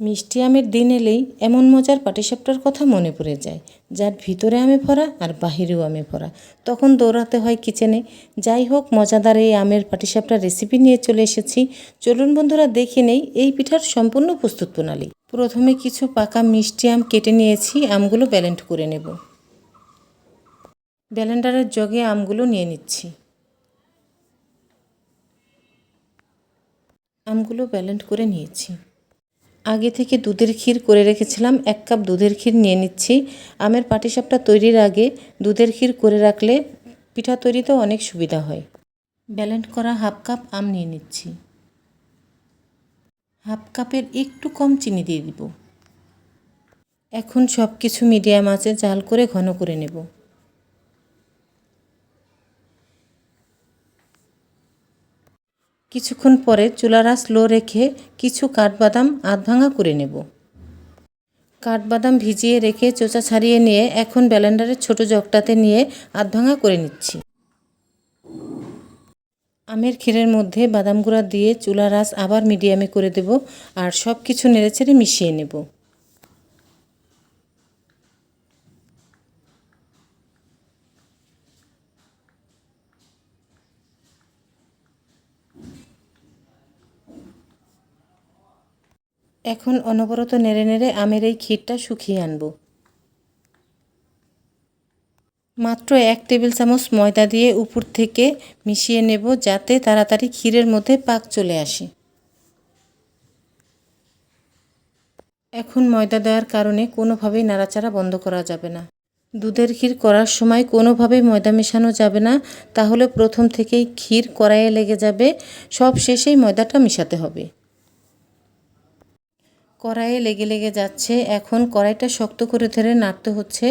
মিষ্টি আমের দিন এলেই এমন মজার পাটিসাপটার কথা মনে পড়ে যায়, যার ভিতরে আমে ভরা আর বাহিরেও আমে ভরা। তখন দৌড়াতে হয় কিচেনে। যাই হোক, মজাদার এই আমের পাটিসাপটার রেসিপি নিয়ে চলে এসেছি। চলুন বন্ধুরা, দেখে নেই এই পিঠার সম্পূর্ণ প্রস্তুত প্রণালী। প্রথমে কিছু পাকা মিষ্টি আম কেটে নিয়েছি, আমগুলো ব্যালেন্ট করে নেব। ব্যালেন্ডারের জগে আমগুলো নিয়ে নিচ্ছি। আমগুলো ব্যালেন্ট করে নিয়েছি। আগে থেকে দুধের ক্ষীর করে রেখেছিলাম, এক কাপ দুধের ক্ষীর নিয়ে নিচ্ছি। আমের পাটিসাপটা তৈরির আগে দুধের ক্ষীর করে রাখলে পিঠা তৈরিতেও অনেক সুবিধা হয়। ব্যালেন্ড করা হাফ কাপ আম নিয়ে নিচ্ছি। হাফ কাপের একটু কম চিনি দিয়ে দিব। এখন সব কিছু মিডিয়াম আছে জাল করে ঘন করে নেব। কিছুক্ষণ পরে চুলারা স্লো রেখে কিছু কাঠবাদাম আধ ভাঙা করে নেব। কাঠবাদাম ভিজিয়ে রেখে চোচা ছাড়িয়ে নিয়ে এখন ব্যালেন্ডারের ছোট জগটাতে নিয়ে আধ ভাঙা করে নিচ্ছি। আমের ক্ষীরের মধ্যে বাদাম গুঁড়া দিয়ে চুলা রাস আবার মিডিয়ামে করে দেব আর সব কিছু নেড়েচেড়ে মিশিয়ে নেব। এখন অনবরত নেড়ে নেড়ে আমের এই ক্ষীরটা শুকিয়ে আনব। মাত্র এক টেবিল চামচ ময়দা দিয়ে উপর থেকে মিশিয়ে নেব যাতে তাড়াতাড়ি ক্ষীরের মধ্যে পাক চলে আসে। এখন ময়দা দেওয়ার কারণে কোনোভাবেই নাড়াচাড়া বন্ধ করা যাবে না। দুধের ক্ষীর করার সময় কোনোভাবেই ময়দা মেশানো যাবে না, তাহলে প্রথম থেকেই ক্ষীর কড়াইয়ে লেগে যাবে, সব শেষেই ময়দাটা মেশাতে হবে। কড়াইয়ে লেগে লেগে যাচ্ছে। এখন কড়াইটা শক্ত করে ধরে নাড়তে হচ্ছে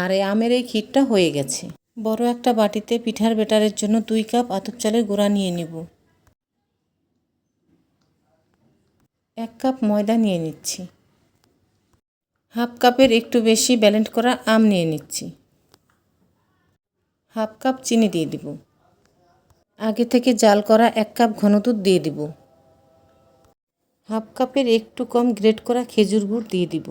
আর এই আমের এই ক্ষীরটা হয়ে গেছে। বড় একটা বাটিতে পিঠার বেটারের জন্য দুই কাপ আতপ চালের গুঁড়া নিয়ে নেব। এক কাপ ময়দা নিয়ে নিচ্ছি। হাফ কাপের একটু বেশি ব্যালেন্ড করা আম নিয়ে নিচ্ছি। হাফ কাপ চিনি দিয়ে দিব। আগে থেকে জাল করা এক কাপ ঘন দুধ দিয়ে দিব। হাফ কাপের একটু কম গ্রেট করা খেজুর গুড় দিয়ে দিব।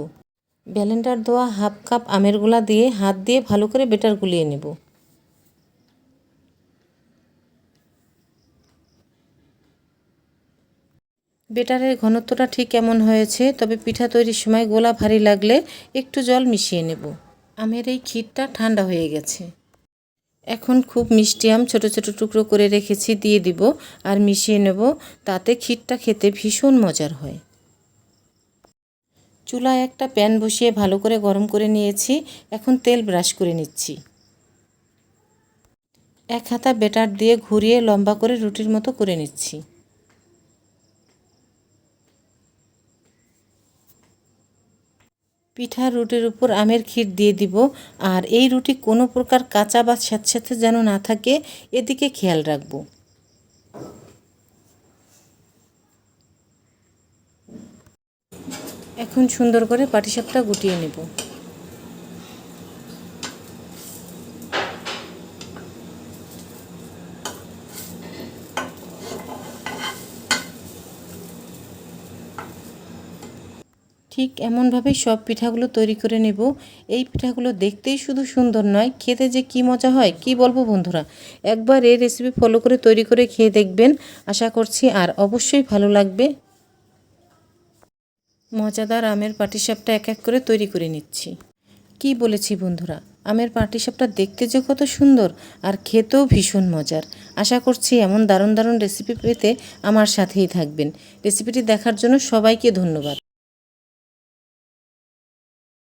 ব্যালেন্ডার দেওয়া হাফ কাপ আমের গোলা দিয়ে হাত দিয়ে ভালো করে বেটার গুলিয়ে নেব। বেটারের ঘনত্বটা ঠিক কেমন হয়েছে, তবে পিঠা তৈরির সময় গোলা ভারী লাগলে একটু জল মিশিয়ে নেব। আমের এই ক্ষীরটা ঠান্ডা হয়ে গেছে। এখন খুব মিষ্টি আম ছোটো ছোটো টুকরো করে রেখেছি, দিয়ে দিব আর মিশিয়ে নেব। তাতে ক্ষীরটা খেতে ভীষণ মজার হয়। চুলায় একটা প্যান বসিয়ে ভালো করে গরম করে নিয়েছি। এখন তেল ব্রাশ করে নিচ্ছি। এক হাতা বেটার দিয়ে ঘুরিয়ে লম্বা করে রুটির মতো করে নিচ্ছি। পিঠা রুটির উপর আমের ক্ষীর দিয়ে দিব। আর এই রুটি কোনো প্রকার কাঁচা বা স্যাঁতস্যাঁতে যেন না থাকে, এদিকে খেয়াল রাখব। এখন সুন্দর করে পাটিসাপটা গুটিয়ে নেব। ঠিক এমনভাবে সব পিঠাগুলো তৈরি করে নেব। এই পিঠাগুলো দেখতেই শুধু সুন্দর নয়, খেতে যে কি মজা হয়, কি বলব বন্ধুরা? একবার এই রেসিপি ফলো করে তৈরি করে খেয়ে দেখবেন। আশা করছি আর অবশ্যই ভালো লাগবে। মজাদার আমের পাটিসাপটা এক এক করে তৈরি করে নিচ্ছি। কি বলেছি বন্ধুরা? আমের পাটিসাপটা দেখতে যে কত সুন্দর আর খেতেও ভীষণ মজার। আশা করছি এমন দারুণ দারুণ রেসিপি পেতে আমার সাথেই থাকবেন। রেসিপিটি দেখার জন্য সবাইকে ধন্যবাদ।